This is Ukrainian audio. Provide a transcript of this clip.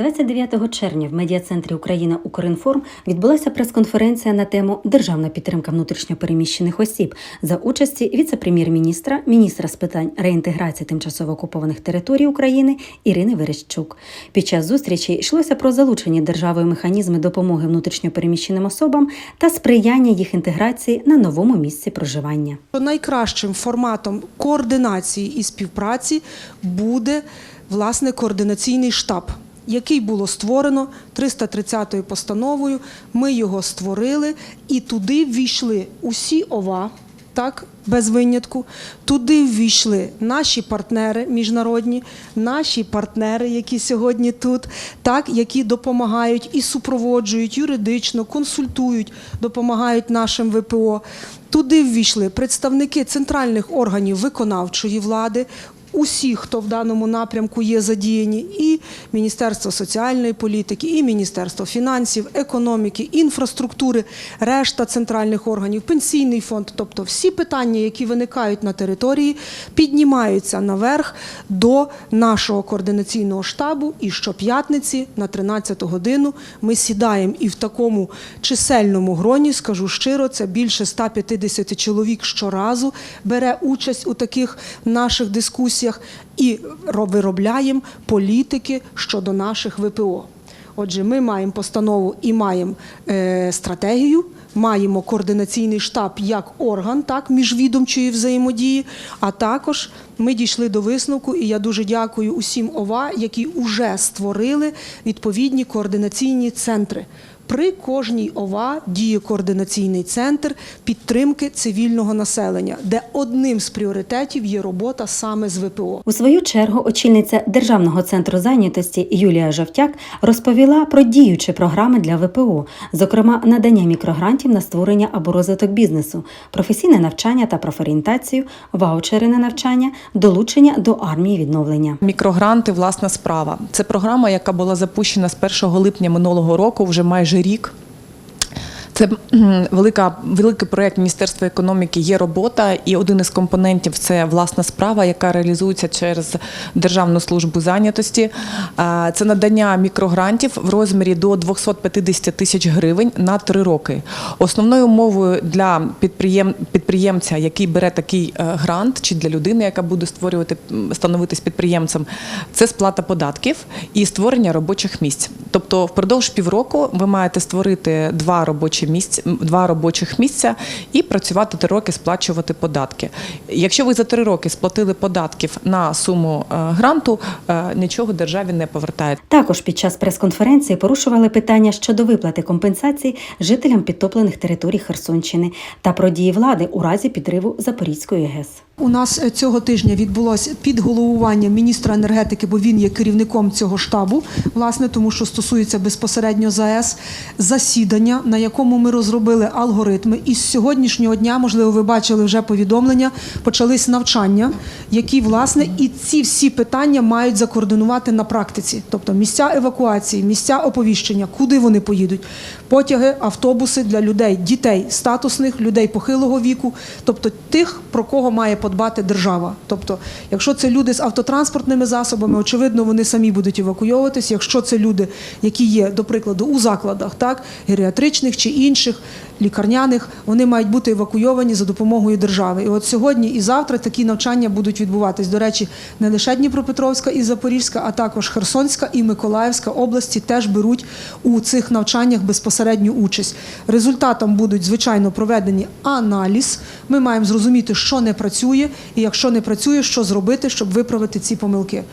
29 червня в медіа-центрі Україна Укрінформ відбулася прес-конференція на тему Державна підтримка внутрішньопереміщених осіб за участі віце-прем'єр-міністра, міністра з питань реінтеграції тимчасово окупованих територій України Ірини Верещук. Під час зустрічі йшлося про залучені державою механізми допомоги внутрішньопереміщеним особам та сприяння їх інтеграції на новому місці проживання. Найкращим форматом координації і співпраці буде власне координаційний штаб, який було створено 330 постановою. Ми його створили і туди ввійшли усі ОВА. Так, без винятку. Туди ввійшли наші партнери міжнародні, наші партнери, які сьогодні тут, так, які допомагають і супроводжують юридично, консультують, допомагають нашим ВПО. Туди ввійшли представники центральних органів виконавчої влади. Усі, хто в даному напрямку є задіяні, і Міністерство соціальної політики, і Міністерство фінансів, економіки, інфраструктури, решта центральних органів, пенсійний фонд, тобто всі питання, які виникають на території, піднімаються наверх до нашого координаційного штабу. І щоп'ятниці на 13 годину ми сідаємо і в такому чисельному гроні, скажу щиро, це більше 150 чоловік щоразу бере участь у таких наших дискусіях і ро- виробляємо політики щодо наших ВПО. Отже, ми маємо постанову і маємо е, стратегію, маємо координаційний штаб як орган так, міжвідомчої взаємодії, а також ми дійшли до висновку, і я дуже дякую усім ОВА, які вже створили відповідні координаційні центри. При кожній ОВА діє координаційний центр підтримки цивільного населення, де одним з пріоритетів є робота саме з ВПО. У свою чергу очільниця Державного центру зайнятості Юлія Жовтяк розповіла про діючі програми для ВПО, зокрема надання мікрогрантів на створення або розвиток бізнесу, професійне навчання та профорієнтацію, ваучери на навчання, долучення до армії відновлення. Мікрогранти власна справа. Це програма, яка була запущена з 1 липня минулого року, вже майже рік. Це велика, великий проєкт Міністерства економіки є робота, і один із компонентів це власна справа, яка реалізується через Державну службу зайнятості. Це надання мікрогрантів в розмірі до 250 тисяч гривень на три роки. Основною умовою для підприєм, підприємця, який бере такий е, грант, чи для людини, яка буде створювати становитись підприємцем, це сплата податків і створення робочих місць. Тобто, впродовж півроку ви маєте створити два робочі місця, два робочих місця і працювати три роки, сплачувати податки. Якщо ви за три роки сплатили податків на суму е, гранту, е, нічого державі не повертає. Також під час прес-конференції порушували питання щодо виплати компенсацій жителям підтоплених територій Херсонщини та про дії влади у разі підриву Запорізької ГЕС. У нас е, цього тижня відбулося під головуванням міністра енергетики, бо він є керівником цього штабу, власне, тому що стосується безпосередньо ЗАЕС, засідання, на якому ми розробили алгоритми. І з сьогоднішнього дня, можливо, ви бачили вже повідомлення, почались навчання, які власне і ці всі питання мають закоординувати на практиці, тобто місця евакуації, місця оповіщення, куди вони поїдуть, потяги, автобуси для людей, дітей, статусних, людей похилого віку, тобто тих, про кого має подбати держава. Тобто, якщо це люди з автотранспортними засобами, очевидно, вони самі будуть евакуйовуватись. Якщо це люди, які є, до прикладу, у закладах, так геріатричних чи інших лікарняних, вони мають бути евакуйовані за допомогою держави. І от сьогодні і завтра такі навчання будуть відбуватись. До речі, не лише Дніпропетровська і Запорізька, а також Херсонська і Миколаївська області теж беруть у цих навчаннях безпосередню участь. Результатом будуть звичайно проведені аналіз. Ми маємо зрозуміти, що не працює, і якщо не працює, що зробити, щоб виправити ці помилки.